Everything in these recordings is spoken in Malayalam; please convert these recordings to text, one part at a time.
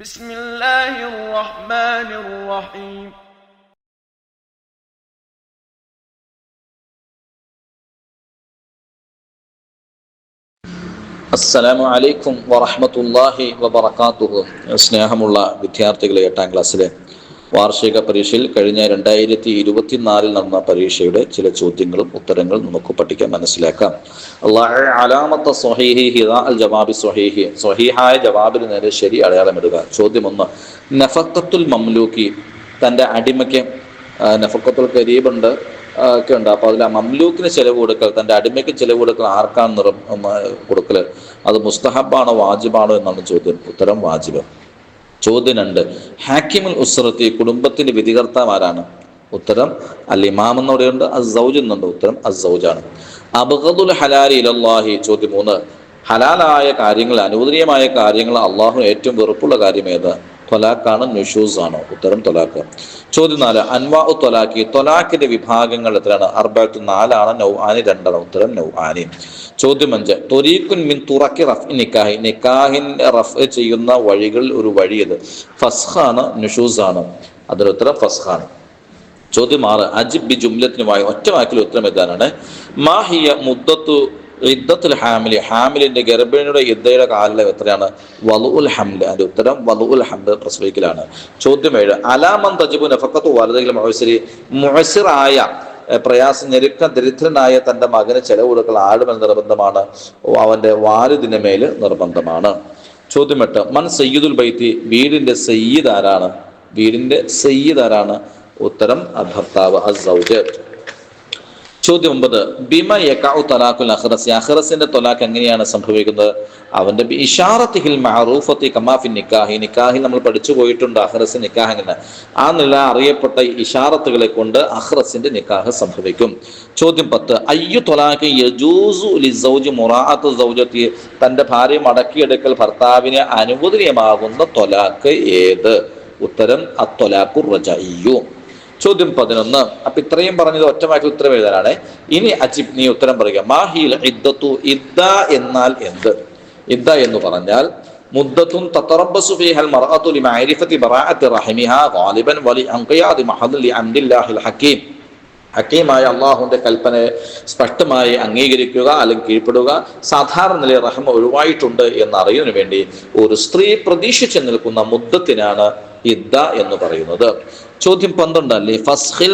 بسم الله الرحمن الرحيم അസ്സലാമു അലൈക്കും വറഹ്മത്തുള്ളാഹി വബറകാതുഹു സ്നേഹമുള്ള വിദ്യാർത്ഥികളെ എട്ടാം ക്ലാസ്സിലെ വാർഷിക പരീക്ഷയിൽ കഴിഞ്ഞ രണ്ടായിരത്തി ഇരുപത്തിനാലിൽ നടന്ന പരീക്ഷയുടെ ചില ചോദ്യങ്ങളും ഉത്തരങ്ങളും നമുക്ക് പഠിക്കാൻ മനസ്സിലാക്കാം. അള്ളാഹ് അലാമത്ത അൽ ജവാബി സ്വഹീഹി. സ്വഹീഹായ ജവാബിന് നേരെ ശരി അടയാളമിടുക ചോദ്യം ഒന്ന് നഫക്കത്തുൽ മംലൂക്കി. തന്റെ അടിമയ്ക്ക് നഫക്കത്തുൽ കരീബുണ്ട് ഒക്കെ ഉണ്ട്. അപ്പോൾ അതിൽ ആ മംലൂക്കിന് ചെലവ് കൊടുക്കൽ തന്റെ അടിമയ്ക്ക് ചെലവ് കൊടുക്കൽ ആർക്കാണ് നിറം കൊടുക്കൽ അത് മുസ്തഹബാണോ വാജിബാണോ എന്നാണ് ചോദ്യം. ഉത്തരം വാജിബ്. ചോദ്യം രണ്ട് ഹാക്കിമുൽ ഉസ്രത്തി കുടുംബത്തിന്റെ വിധികർത്താവ് ആരാണ് ഉത്തരം അൽ ഇമാം എന്ന് പറയുന്നുണ്ട് അസൗജ് എന്നുണ്ട്. ഉത്തരം അസൗജാണ് അബ്ഗദുൽ ഹലാലി ഇലല്ലാഹി ചോദ്യം മൂന്ന്. ഹലാലായ കാര്യങ്ങൾ അനുവദനീയമായ കാര്യങ്ങൾ അള്ളാഹു ഏറ്റവും വെറുപ്പുള്ള കാര്യം ഏത്? തൊലാക്കാണ് നുഷൂസ് ആണോ ഉത്തരം തൊലാക്ക് ചോദ്യം നാല് അൻവാ ഉ തൊലാക്കി തൊലാക്കിന്റെ വിഭാഗങ്ങൾ എത്രയാണ്? അർബത്ത് നാലാണ് നൗ ആനി രണ്ടാണ്. ഉത്തരം നൗ ആനി ചോദ്യം അഞ്ച് തൊരീഖുൻ മിൻ തുറക്കി റഫ് നിക്കാഹി. നിക്കാഹിൻ റഫ് ചെയ്യുന്ന വഴികൾ ഒരു വഴി ഇത് ഫസ്ഖാണ് നുഷൂസ് ആണ് അതിന് ഉത്തരം ഫസ്ഖാണ്. ചോദ്യം ആറ് അജിബ് ബി ജുംലത്തിനുമായി ഒറ്റ വാക്കിൽ ഉത്തരം എഴുതാനാണ്. മാഹിയ മുദ്ദത്തു ഇദ്ദത്തുൽ ഹാമിലി ഹാമിലിന്റെ ഗർഭിണിയുടെ ഇദ്ദയുടെ കാലം എത്രയാണ്? വലുഉൽ ഹംൽ അതിന്റെ ഉത്തരം വലുഉൽ ഹംൽ പ്രസവിക്കലാണ്. ചോദ്യം ഏഴ്. അലാമൻ തജിബു നഫക്കത്തു വലതയിൽ മുഴസിരി മുഴസിറായ പ്രയാസം ഞെരുക്കം ദരിദ്രനായ തന്റെ മകന് ചെലവ് കൊടുക്കൽ ആടുമെന്ന് നിർബന്ധമാണ്. അവന്റെ വാലിദിന്റെ മേൽ നിർബന്ധമാണ്. ചോദ്യം എട്ട്. മൻ സയ്യിദുൽ ബൈത്തി വീടിന്റെ സയ്യിദ് ആരാണ്? വീടിന്റെ സയ്യിദ് ആരാണ്? ഉത്തരം ഭർത്താവ് അസൗജ് ചോദ്യം ഒമ്പത് ബിമ യക്കാവു തലാഖുൽ അഹ്റസ് അഹ്റസിന്റെ തൊലാഖ് എങ്ങനെയാണ് സംഭവിക്കുന്നത്? അവന്റെ ഇഷാറത്തിഹിൽ മഅറൂഫത്തി കമാഫി നിക്കാഹി. നിക്കാഹിൽ നമ്മൾ പഠിച്ചു പോയിട്ടുണ്ട് അഹ്റസ് നിക്കാഹ് എങ്ങനെ? ആ നില അറിയപ്പെട്ട ഇഷാറത്തുകളെ കൊണ്ട് അഹ്റസിന്റെ നിക്കാഹ് സംഭവിക്കും. ചോദ്യം പത്ത് അയ്യു തൊലാഖ് യജൂസു ലിസൗജി സൗജത്തി? തന്റെ ഭാര്യ മടക്കിയെടുക്കൽ ഭർത്താവിന് അനുവദനീയമാകുന്ന തൊലാഖ് ഏത്? ഉത്തരം അത്തൊലാഖു റജയ്യു ചോദ്യം പതിനൊന്ന്. അപ്പൊ ഇത്രയും പറഞ്ഞത് ഒറ്റമാക്കി ഉത്തരം എഴുതാനാണ്. ഇനി അജിബ് നീ ഉത്തരം പറയുക. മാഹിൽ ഇദ്ദത്തു ഇദ്ദ എന്നാൽ എന്ത്? ഇദ്ദ എന്ന് പറഞ്ഞാൽ അള്ളാഹുന്റെ കൽപ്പന ഫീഹൽ ഗാലിബൻ വലി സ്പഷ്ടമായി അംഗീകരിക്കുക അല്ലെങ്കിൽ കീഴ്പ്പെടുക. സാധാരണ നിലയിൽ റഹ്മ ഒഴിവായിട്ടുണ്ട് എന്ന് അറിയുന്നതിന് വേണ്ടി ഒരു സ്ത്രീ പ്രതീക്ഷിച്ചു നിൽക്കുന്ന മുദ്ദത്തിനാണ് ഇദ്ദ എന്ന് പറയുന്നത്. ചോദ്യം പന്ത്രണ്ടല്ലേ ഫസ്ഹിൽ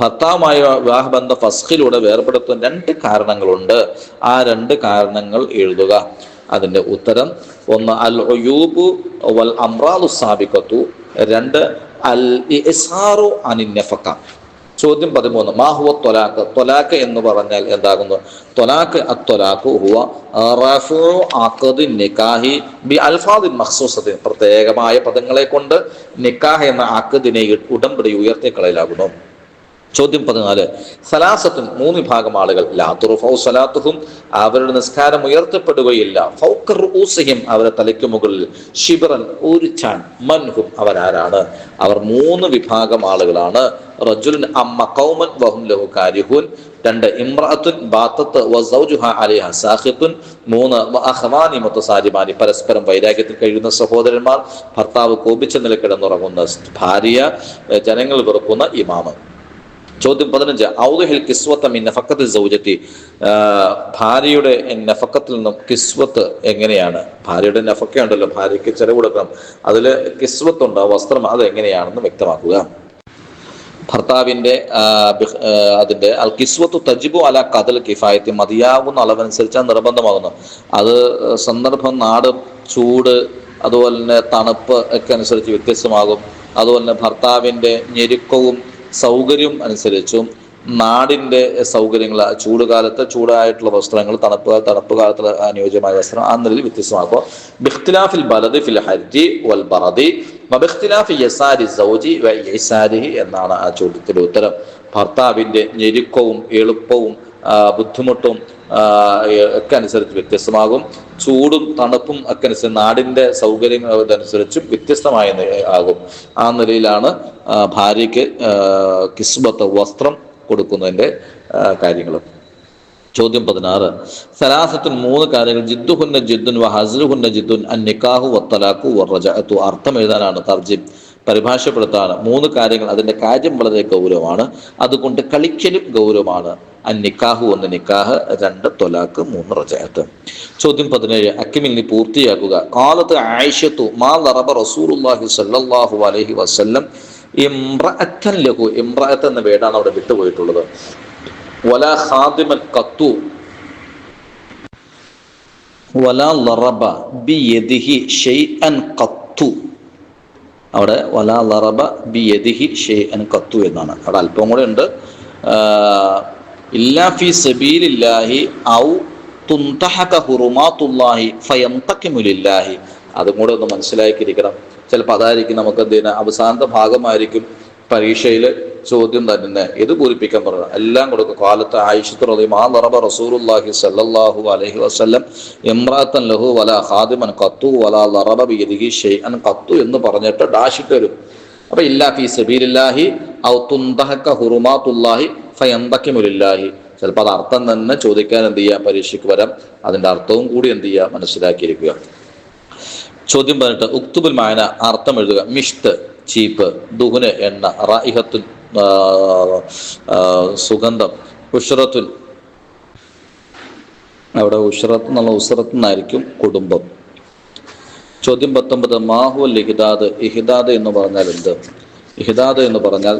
ഭർത്താവുമായ വിവാഹബന്ധ ഫസ്ഖിലൂടെ വേർപെടുത്തുന്ന രണ്ട് കാരണങ്ങളുണ്ട്. ആ രണ്ട് കാരണങ്ങൾ എഴുതുക. അതിന്റെ ഉത്തരം ഒന്ന് അൽ ഒയൂബു വൽ അമ്രാദു സാബിക്കത്തു രണ്ട് അൽ ഇസാറു അനിന്നഫക്ക. ചോദ്യം പതിമൂന്ന്. മാഹുവ തൊലാക്ക്. തൊലാക്ക് എന്ന് പറഞ്ഞാൽ എന്താകുന്നു? തൊലാക്ക് അത്തൊലാക്ക് ഹുവ നിക്കാഹി ബി അൽഫാദിൻ മഹ്സൂസത്തിൻ പ്രത്യേകമായ പദങ്ങളെ കൊണ്ട് നിക്കാഹ് എന്ന ആക്കതിനെ ഉടമ്പടി ഉയർത്തിക്കളയിലാകുന്നു. ചോദ്യം പതിനാല്. സലാസത്തും മൂന്ന് വിഭാഗം ആളുകൾ. സലാത്തുഹും അവരുടെ നിസ്കാരം ഉയർത്തപ്പെടുകയില്ല. ഫൗക്കർ ഊസഹിം അവരെ തലയ്ക്ക് മുകളിൽ ഷിബറൻ ഊരിച്ചാൻ ചാൻ മൻഹും അവരാരാണ്? അവർ മൂന്ന് വിഭാഗം ആളുകളാണ്. റജുലിൻ അമ്മ കൗമൻ വഹും ലഹു കാരിഹുൻ. രണ്ട് ഇമ്രാത്തുൻ ബാത്തത്ത് വസൗജുഹ അലിഹ സാഹിത്തുൻ. മൂന്ന് അഹ്വാനി മുത്തസാരിമാനി പരസ്പരം വൈരാഗ്യത്തിൽ കഴിയുന്ന സഹോദരന്മാർ. ഭർത്താവ് കോപിച്ച നില കിടന്നുറങ്ങുന്ന ഭാര്യ ജനങ്ങൾ വെറുക്കുന്ന ഇമാമ്. ചോദ്യം പതിനഞ്ച്. ഔദുഹിൽ കിസ്വത്ത് മിൻ നഫക്കത്ത് സൗജത്തി. ഭാര്യയുടെ നഫക്കത്തിൽ നിന്നും കിസ്വത്ത് എങ്ങനെയാണ്? ഭാര്യയുടെ നഫക്ക ഉണ്ടല്ലോ ഭാര്യയ്ക്ക് ചെലവ് കൊടുക്കണം. അതിൽ കിസ്വത്ത് ഉണ്ട് ആ വസ്ത്രം അത് എങ്ങനെയാണെന്ന് വ്യക്തമാക്കുക. ഭർത്താവിന്റെ അതിന്റെ അൽ കിസ്വത്ത് തജിബു അല കതൽ കിഫായത്തി മതിയാകുന്ന അളവനുസരിച്ച് നിർബന്ധമാകുന്നു അത് സന്ദർഭം നാട് ചൂട് അതുപോലെ തന്നെ തണുപ്പ് ഒക്കെ അനുസരിച്ച് വ്യത്യസ്തമാകും. അതുപോലെ തന്നെ ഭർത്താവിന്റെ ഞെരുക്കവും സൗകര്യം അനുസരിച്ചും നാടിന്റെ സൗകര്യങ്ങൾ ചൂട് കാലത്ത് ചൂടായിട്ടുള്ള വസ്ത്രങ്ങൾ തണുപ്പ് തണുപ്പ് കാലത്ത് അനുയോജ്യമായ വസ്ത്രം ആ നിലയിൽ വ്യത്യസ്തമാക്കുക ബിഖ്തിലാഫിൽ ബലദി ഫിൽ ഹജ്ജി വൽ ബറദി വബിഖ്തിലാഫി യസാരി സൗജി വ യസാരിഹി എന്നാണ് ആ ചോദ്യത്തിന്റെ ഉത്തരം. ഭർത്താവിന്റെ ഞെരുക്കവും എളുപ്പവും ബുദ്ധിമുട്ടും ഒക്കെ അനുസരിച്ച് വ്യത്യസ്തമാകും. ചൂടും തണുപ്പും ഒക്കെ അനുസരിച്ച് നാടിന്റെ സൗകര്യങ്ങൾ അതനുസരിച്ചും വ്യത്യസ്തമായ ആകും. ആ നിലയിലാണ് ഭാര്യയ്ക്ക് കിസ്ബത്ത് വസ്ത്രം കൊടുക്കുന്നതിന്റെ കാര്യങ്ങൾ. ചോദ്യം പതിനാറ്. സലാസത്തുൻ മൂന്ന് കാര്യങ്ങൾ. ജിദ്ദുഹുന്ന ജിദ്ദുൻ വ ഹസ്ലുഹുന്ന ജിദ്ദുൻ അൻ നിക്കാഹു വത്തലാഖു റജഅത്തു. അർത്ഥം എഴുതാനാണ് തർജിം പരിഭാഷപ്പെടുത്താണ്. മൂന്ന് കാര്യങ്ങൾ അതിന്റെ കാര്യം വളരെ ഗൗരവമാണ്. അതുകൊണ്ട് കളിക്കലും ഗൗരവമാണ്. അൻ നിക്കാഹു ഒന്ന് നിക്കാഹ് രണ്ട് തൊലാക്ക് മൂന്ന് റജഅത്ത്. ചോദ്യം പതിനേഴ്. അക്കിമിൽ നീ പൂർത്തിയാക്കുക. കാലത്ത് ആയിഷത്തു മാ ലറബ റസൂലുള്ളാഹി സ്വല്ലല്ലാഹു അലൈഹി വസല്ലം ഇംറഅത്തൻ ലഹു ഇംറഅത്ത് എന്ന വേടാണ് അവിടെ വിട്ടുപോയിട്ടുള്ളത്. വല ഖാദിമൻ കത്തു വല ലറബ ബിയദിഹി ഷൈഅൻ കത്തു അവിടെ വല ലറബ ബിയദിഹി ഷൈഅൻ കത്തു എന്നാണ്. അവിടെ അല്പം കൂടെ ഉണ്ട്. ഇല്ലാ ഫി സബീലില്ലാഹി ഔ തുന്തഹക ഹുറുമാത്തുല്ലാഹി ഫയന്തക്കിമുലില്ലാഹി അതും കൂടെ ഒന്ന് മനസ്സിലാക്കിയിരിക്കണം. ചിലപ്പോൾ അതായിരിക്കും നമുക്ക് എന്തിനാ അവസാനത്തെ ഭാഗമായിരിക്കും പരീക്ഷയിൽ ചോദ്യം തന്നെ ഇത് പൂരിപ്പിക്കാൻ പറഞ്ഞു എല്ലാം കൊടുക്കും. കാലത്ത് ആയിഷത്ത് ആ ലറബ റസൂലുള്ളാഹി സല്ലാഹു അലൈഹി വസല്ലം ഇമ്രാത്തൻ ലഹു വല ഹാദിമൻ കത്തു വല ലറബ ബിയദിഹി ഷൈഅൻ കത്തു എന്ന് പറഞ്ഞിട്ട് ഡാഷിട്ട് വരും. അപ്പൊ ഇല്ലാ ഫി സബീലില്ലാഹി ഔ തുന്തഹക ഹുറുമാത്തുല്ലാഹി ഫയന്തക്കിമുലില്ലാഹി ചിലപ്പോൾ അത് അർത്ഥം തന്നെ ചോദിക്കാൻ എന്ത് ചെയ്യുക പരീക്ഷയ്ക്ക് വരാം. അതിന്റെ അർത്ഥവും കൂടി എന്ത് ചെയ്യുക മനസ്സിലാക്കിയിരിക്കുക. ചോദ്യം പറഞ്ഞിട്ട് ഉക്തുബുൽ മായന അർത്ഥം എഴുതുക. മിഷ്ത് ചീപ്പ് ദുഹുന് എണ്ണ റായിഹത്തുൻ സുഗന്ധം. ഉഷറത്തുൻ അവിടെ ഉഷറത്ത് എന്നുള്ള ഉസറത്ത് നിന്നായിരിക്കും കുടുംബം. ചോദ്യം പത്തൊമ്പത് മാഹുൽ ഇഹിദാദ് ഇഹിദാദ് എന്ന് പറഞ്ഞാൽ എന്ത്? ഇഹിദാദ് എന്ന് പറഞ്ഞാൽ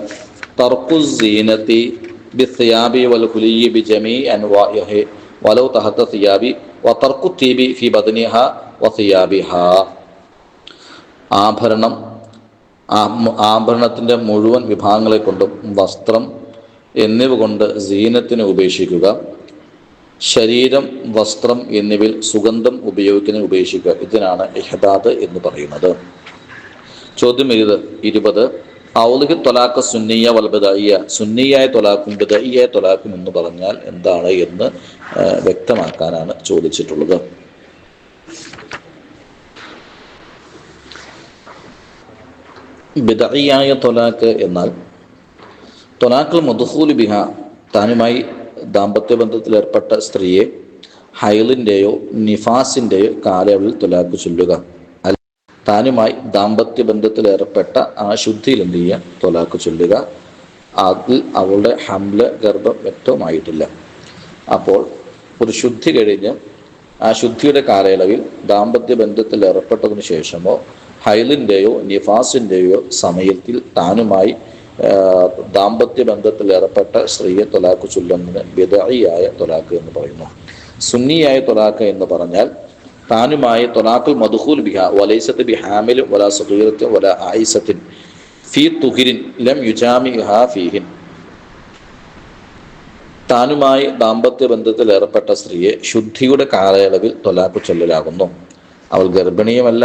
തർക്കുസീനത്തി ബിസിയാബി വൽ ഹുലിയി ബി ജമീ വലൗ തഹത്ത സിയാബി വ തീബി ഫി ബദനിഹ ആഭരണം ആഭരണത്തിന്റെ മുഴുവൻ വിഭാഗങ്ങളെ കൊണ്ടും വസ്ത്രം എന്നിവ കൊണ്ട് സീനത്തിന് ഉപേക്ഷിക്കുക ശരീരം വസ്ത്രം എന്നിവയിൽ സുഗന്ധം ഉപയോഗിക്കുന്നതിന് ഉപേക്ഷിക്കുക. ഇതിനാണ് ഇഹദാദ് എന്ന് പറയുന്നത്. ചോദ്യം ഇരുത് ഇരുപത്. ഔലിക തൊലാക്ക സുന്നിയ വൽബദയ്യ സുന്നിയായ തൊലാക്കും ബദയ്യായ തൊലാക്കും എന്ന് പറഞ്ഞാൽ എന്താണ് എന്ന് വ്യക്തമാക്കാനാണ് ചോദിച്ചിട്ടുള്ളത്. ബിദയ്യായ തൊലാക്ക് എന്നാൽ തൊലാക്കൽ മധുഹൂൽ ബിഹ താനുമായി ദാമ്പത്യ ബന്ധത്തിൽ ഏർപ്പെട്ട സ്ത്രീയെ ഹൈലിന്റെയോ നിഫാസിന്റെയോ കാലയളവിൽ തൊലാക്ക് ചൊല്ലുക. താനുമായി ദാമ്പത്യ ബന്ധത്തിൽ ഏർപ്പെട്ട ആ ശുദ്ധിയിൽ എന്ത് ചെയ്യുക തൊലാക്ക് ചൊല്ലുക. അതിൽ അവളുടെ ഹംല ഗർഭം വ്യക്തമായിട്ടില്ല അപ്പോൾ ഒരു ശുദ്ധി കഴിഞ്ഞ് ആ ശുദ്ധിയുടെ കാലയളവിൽ ദാമ്പത്യ ബന്ധത്തിൽ ഏർപ്പെട്ടതിന് ശേഷമോ ഹൈലിന്റെയോ നിഫാസിന്റെയോ സമയത്തിൽ താനുമായി ദാമ്പത്യ ബന്ധത്തിൽ ഏർപ്പെട്ട സ്ത്രീയെ തൊലാക്ക് ചൊല്ലുന്നതിന് ബിദായിയായ തൊലാക്ക് എന്ന് പറയുന്നു. സുന്നിയായ തൊലാക്ക് എന്ന് പറഞ്ഞാൽ താനുമായി തൊലാക്കുൽ മധുഹൂൽ ബിഹ വലൈസത്ത് ബി ഹാമിലും വല സുഹീറത്തും വല ആയിസത്തിൻ ഫി തുഹിരിൻ ലം യുജാമി ഹാ ഫീഹിൻ. താനുമായി ദാമ്പത്യ ബന്ധത്തിൽ ഏർപ്പെട്ട സ്ത്രീയെ ശുദ്ധിയുടെ കാലയളവിൽ തൊലാക്ക് ചൊല്ലലാകുന്നു. അവൾ ഗർഭിണിയുമല്ല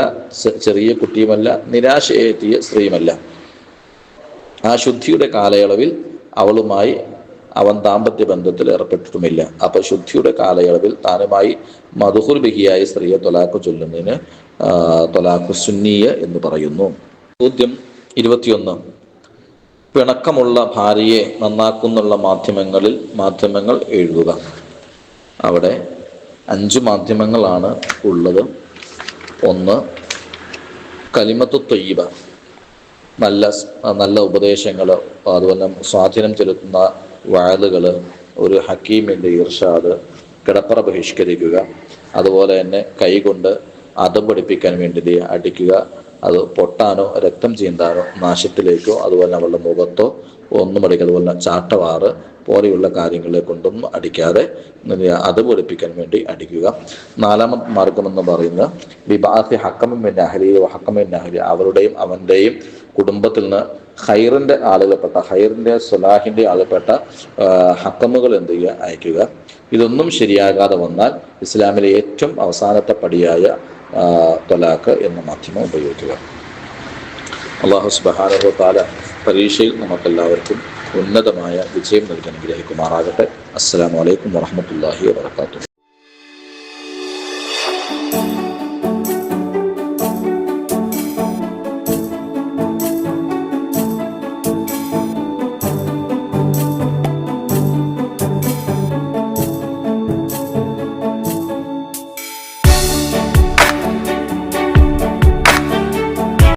ചെറിയ കുട്ടിയുമല്ല നിരാശയേറ്റിയ സ്ത്രീയുമല്ല. ആ ശുദ്ധിയുടെ കാലയളവിൽ അവളുമായി അവൻ ദാമ്പത്യ ബന്ധത്തിൽ ഏർപ്പെട്ടിട്ടുമില്ല. അപ്പൊ ശുദ്ധിയുടെ കാലയളവിൽ താനുമായി മധുഹുർ ബിഹിയായ സ്ത്രീയെ തൊലാക്കു ചൊല്ലുന്നതിന് തൊലാക്കു സുന്നിയ എന്ന് പറയുന്നു. ചോദ്യം ഇരുപത്തിയൊന്ന്. പിണക്കമുള്ള ഭാര്യയെ നന്നാക്കുന്നുള്ള മാധ്യമങ്ങളിൽ മാധ്യമങ്ങൾ എഴുതുക. അവിടെ അഞ്ച് മാധ്യമങ്ങളാണ് ഉള്ളത്. ഒന്ന് കലിമത്തു തൊയ്യബ. നല്ല നല്ല ഉപദേശങ്ങൾ അതുപോലെ സ്വാധീനം ചെലുത്തുന്ന വാളുകൾ ഒരു ഹക്കീമിന്റെ ഇർഷാദ് കിടപ്പറ ബഹിഷ്കരിക്കുക അതുപോലെ തന്നെ കൈകൊണ്ട് അതം പഠിപ്പിക്കാൻ വേണ്ടി അടിക്കുക അത് പൊട്ടാനോ രക്തം ചീന്താനോ നാശത്തിലേക്കോ അതുപോലെ അവളുടെ മുഖത്തോ ഒന്നും അടിക്കുക അതുപോലെ ചാട്ടവാറ് പോലെയുള്ള കാര്യങ്ങളെ കൊണ്ടും അടിക്കാതെ അത് പൊലിപ്പിക്കാൻ വേണ്ടി അടിക്കുക. നാലാമത്തെ മാർഗം എന്ന് പറയുന്നത് വിഭാസി ഹക്കമിൻ അഹലി ഹക്കമിൻ അഹലി. അവരുടെയും അവന്റെയും കുടുംബത്തിൽ നിന്ന് ഹൈറിന്റെ ആളുകൾപ്പെട്ട ഹൈറിന്റെ സുലാഹിന്റെ ആളുകൾപ്പെട്ട ഹക്കമുകൾ എന്ത് ചെയ്യുക? അയക്കുക. ഇതൊന്നും ശരിയാകാതെ വന്നാൽ ഇസ്ലാമിലെ ഏറ്റവും അവസാനത്തെ പടിയായ തൊലാക്ക് എന്ന മാധ്യമം ഉപയോഗിക്കുക. അള്ളാഹു സുബാനഹു താല പരീക്ഷയിൽ നമുക്കെല്ലാവർക്കും ഉന്നതമായ വിജയം നൽകി അനുഗ്രഹിക്കുമാറാകട്ടെ. അസ്സാം വലൈക്കും വാഹമത്തല്ലാഹി വാത്തു